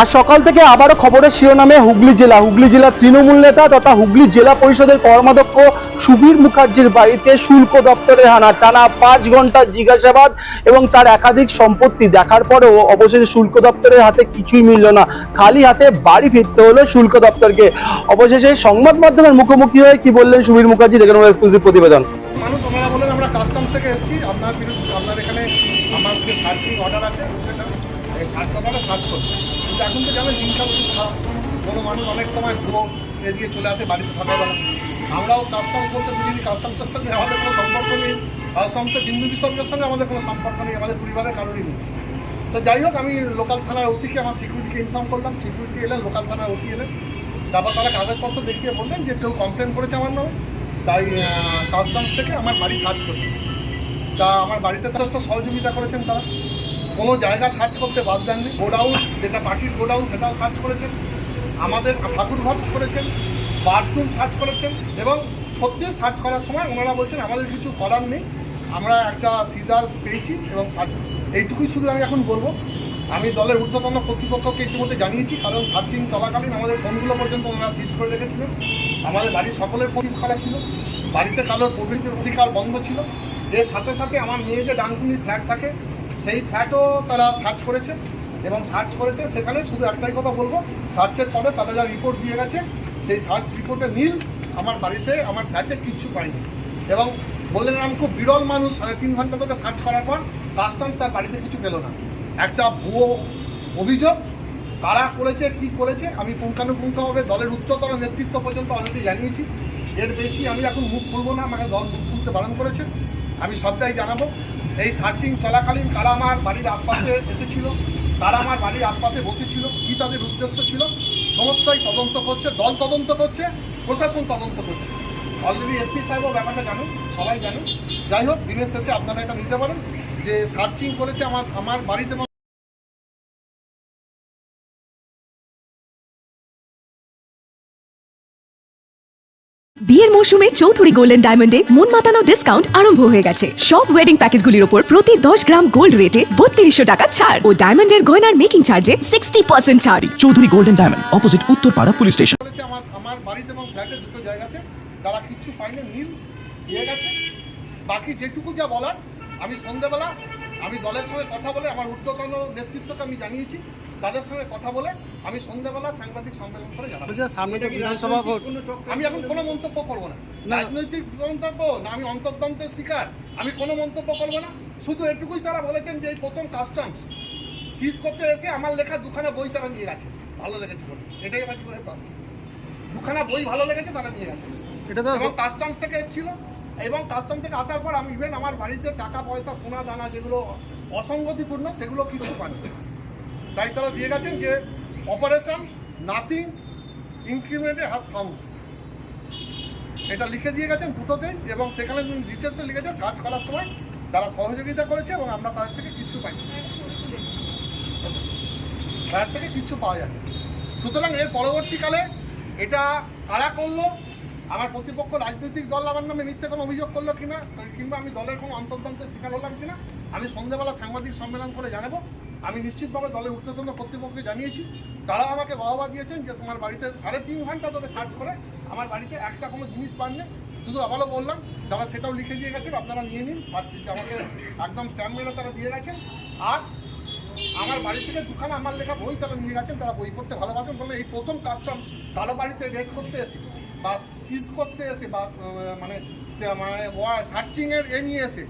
আজ সকাল থেকে আবারও খবরের শিরোনামে হুগলি জেলা। হুগলি জেলার তৃণমূল নেতা তথা হুগলি জেলা পরিষদের কর্মাধ্যক্ষ সুবীর মুখার্জির বাড়িতে শুল্ক দপ্তরের হানা। টানা পাঁচ ঘণ্টা জিজ্ঞাসাবাদ এবং তার একাধিক সম্পত্তি। দেখার পরেও অবশেষে শুল্ক দপ্তরের হাতে কিছুই মিলল না। খালি হাতে বাড়ি ফিরতে হলো শুল্ক দপ্তরকে। অবশেষে সংবাদ মাধ্যমের মুখোমুখি হয়ে কি বললেন সুবীর মুখার্জি? দেখে নেব এক্সক্লুসিভ প্রতিবেদন। আমরা কাস্টমস থেকে এসেছি। আপনার আপনার এখানে আমাদের সার্চিং অর্ডার আছে। সার্চ অর্ডারে সার্চ করছে। কিন্তু এখন তো জানেন দিনকাল খুব খারাপ। কোনো মানুষ অনেক সময় ভুয়ো এদিকে চলে আসে বাড়িতে সকালবেলা। আমরাও কাস্টমস বলতে বুঝিনি কাস্টমসের সঙ্গে আমাদের কোনো সম্পর্ক নেই। কাস্টমসের হিন্দু বিসর্গের সঙ্গে আমাদের কোনো সম্পর্ক নেই, আমাদের পরিবারের কারোরই নেই। তো যাই হোক, আমি লোকাল থানার ওসিকে আমার সিকিউরিটিকে ইনফর্ম করলাম। সিকিউরিটি এলেন লোকাল থানার ওসি এলেন তারপর তারা কাগজপত্র দেখিয়ে বললেন যে কেউ কমপ্লেন করেছে আমার নামে। তাই কাস্টমস থেকে আমার বাড়ি সার্চ করছে। তা আমার বাড়িতে যথেষ্ট সহযোগিতা করেছেন তারা। কোনো জায়গা সার্চ করতে বাদ দেননি। গোডাউন, যেটা পাখির গোডাউন, সেটাও সার্চ করেছেন। আমাদের ঠাকুর ঘর করেছেন বাথরুম সার্চ করেছেন এবং সত্যি সার্চ করার সময় ওনারা বলছেন, আমাদের কিছু করার নেই। আমরা একটা সিজার পেয়েছি এবং সার্চ এইটুকুই শুধু আমি এখন বলব। আমি দলের ঊর্ধ্বতন কর্তৃপক্ষকে ইতিমধ্যে জানিয়েছি, কারণ সার্চিং চলাকালীন আমাদের ফোনগুলো পর্যন্ত ওনারা সিজ করে রেখেছিলেন। আমাদের বাড়ির সকলের ফোন করা ছিল। বাড়িতে কালোর প্রভৃতির অধিকার বন্ধ ছিল। এর সাথে সাথে আমার মেয়ে যে ফ্ল্যাট থাকে। সেই ফ্ল্যাটও তারা সার্চ করেছে এবং সার্চ করেছে, সেখানে শুধু একটাই কথা বলব সার্চের পরে তারা যা রিপোর্ট দিয়ে গেছে, সেই সার্চ রিপোর্টে নীল আমার বাড়িতে, আমার ফ্ল্যাটে কিচ্ছু পাইনি এবং বললেন আমি খুব বিরল মানুষ, সাড়ে তিন ঘণ্টা ধরে সার্চ করার পর কাস্টমস তার বাড়িতে কিছু পেল না। একটা ভুয়ো অভিযোগ কারা করেছে, কি করেছে, আমি পুঙ্খানুপুঙ্খভাবে দলের উচ্চতর নেতৃত্ব পর্যন্ত অলরেডি জানিয়েছি। এর বেশি আমি এখন মুখ খুলবো না, আমাকে দল মুখ খুলতে বারণ করেছে। আমি সবটাই জানাব। এই সার্চিং চলাকালীন তারা আমার বাড়ির আশপাশে এসেছিল, তারা আমার বাড়ির আশপাশে বসেছিল, কী তাদের উদ্দেশ্য ছিল, সমস্তই তদন্ত করছে, দল তদন্ত করছে, প্রশাসন তদন্ত করছে। অলরেডি এসপি সাহেবও ব্যাপারটা জানেন, সবাই জানেন। যাই হোক, দিনের শেষে আপনারা এটা নিতে পারেন যে সার্চিং করেছে আমার আমার বাড়িতে বিয়ের মৌসুমে চৌধুরী গোল্ডেন ডায়মন্ডে মন মাতানো ডিসকাউন্ট আরম্ভ হয়ে গেছে। সব ওয়েডিং প্যাকেজগুলির উপর প্রতি দশ গ্রাম গোল্ড রেটে বত্রিশশো টাকা ছাড়। ও ডায়মন্ডের গয়নার মেকিং চার্জে সিক্সটি পার্সেন্ট ছাড়। Chowdhury golden diamond opposite Uttarpara police station আমার আমার বাড়িতে এবং ফ্ল্যাটে দুটো জায়গাতে তারা কিচ্ছু পায়নি নীল দিয়ে গেছে। বাকি যেটুকু যা বলার আমি সন্ধ্যেবেলা আমি দলের সঙ্গে কথা বলে আমার ঊর্ধ্বতন নেতৃত্বকে আমি জানিয়েছি। তাদের সঙ্গে কথা বলে আমি সন্ধ্যেবেলা সাংবাদিক সম্মেলন করে জানাব। সামনে বিধানসভা ভোট। আমি এখন কোনো মন্তব্য করব না। রাজনৈতিক মন্তব্য না আমি অন্তর্দন্তের শিকার। আমি কোনো মন্তব্য করব না। শুধু এটুকুই তারা বলেছেন যে এই প্রথম কাস্টমস সিজ করতে এসে আমার লেখা দুখানা বই তারা নিয়ে গেছে। ভালো লেগেছে বলে। এটাই আমার জীবনের প্রাপ্তি দুখানা বই ভালো লেগেছে তারা নিয়ে গেছে। এটা তো এবং কাস্টমস থেকে এসেছিল। এবং কাস্টম থেকে আসার পর আমি ইভেন আমার বাড়িতে টাকা পয়সা সোনা দানা যেগুলো অসঙ্গতিপূর্ণ সেগুলো কিছু পানি তাই তারা দিয়ে গেছেন যে অপারেশন নাথিং ইনক্রিমেন্টে হাজ ফাউন্ড। এটা লিখে দিয়ে গেছেন দুটোতেই এবং সেখানে ডিটেলসে লিখেছে সার্চ করার সময় তারা সহযোগিতা করেছে এবং আমরা তাদের থেকে কিচ্ছু পাই। তাদের থেকে কিচ্ছু পাওয়া যায় সুতরাং এর পরবর্তীকালে এটা কারা করল? আমার প্রতিপক্ষ রাজনৈতিক দল আমার নামে মিথ্যে কোনো অভিযোগ করল কিনা, কিংবা আমি দলের কোনো অন্তর্দন্তের শিকার হলাম কিনা, আমি সন্ধ্যেবেলা সাংবাদিক সম্মেলন করে জানাব। আমি নিশ্চিতভাবে দলের ঊর্ধ্বতন কর্তৃপক্ষকে জানিয়েছি। তারা আমাকে বাহবা দিয়েছেন যে তোমার বাড়িতে সাড়ে তিন ঘণ্টা ধরে সার্চ করে আমার বাড়িতে একটা কোনো জিনিস পাননি শুধু আবারও বললাম, তারা সেটাও লিখে দিয়ে গেছেন, আপনারা নিয়ে নিন আমাকে একদম স্ট্যাম্প মেরে তারা দিয়ে গেছেন। আর আমার বাড়ি থেকে দুখানা আমার লেখা বই তারা নিয়ে গেছেন, তারা বই পড়তে ভালোবাসেন বলে এই প্রথম কাস্টমস কালো বাড়িতে রেড করতে এসে বা সিজ করতে এসে বা মানে সে- মানে সার্চিংয়ের এ নিয়ে এসে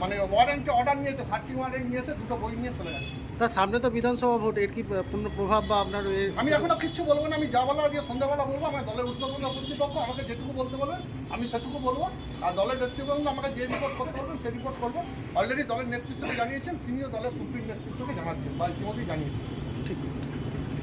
মানে ওয়ারেন্টি অর্ডার নিয়েছে সার্চিং ওয়ারেন্ট নিয়ে এসে দুটো বই নিয়ে চলে গেছে। তার সামনে তো বিধানসভা ভোট এর কি পূর্ণ প্রভাব বা আপনার আমি এখনও কিচ্ছু বলব না আমি যা বলার আগে সন্ধ্যাবেলা বলব আমার দলের উদ্যোগী কর্তৃপক্ষ আমাকে যেটুকু বলতে বলবেন আমি সেটুকু বলব। আর দলের নেতৃবৃন্দ আমাকে যে রিপোর্ট করতে বলবেন সেই রিপোর্ট করব। অলরেডি দলের নেতৃত্বকে জানিয়েছেন তিনিও দলের সুপ্রিম নেতৃত্বকে জানাচ্ছেন বা ইতিমধ্যেই জানিয়েছেন।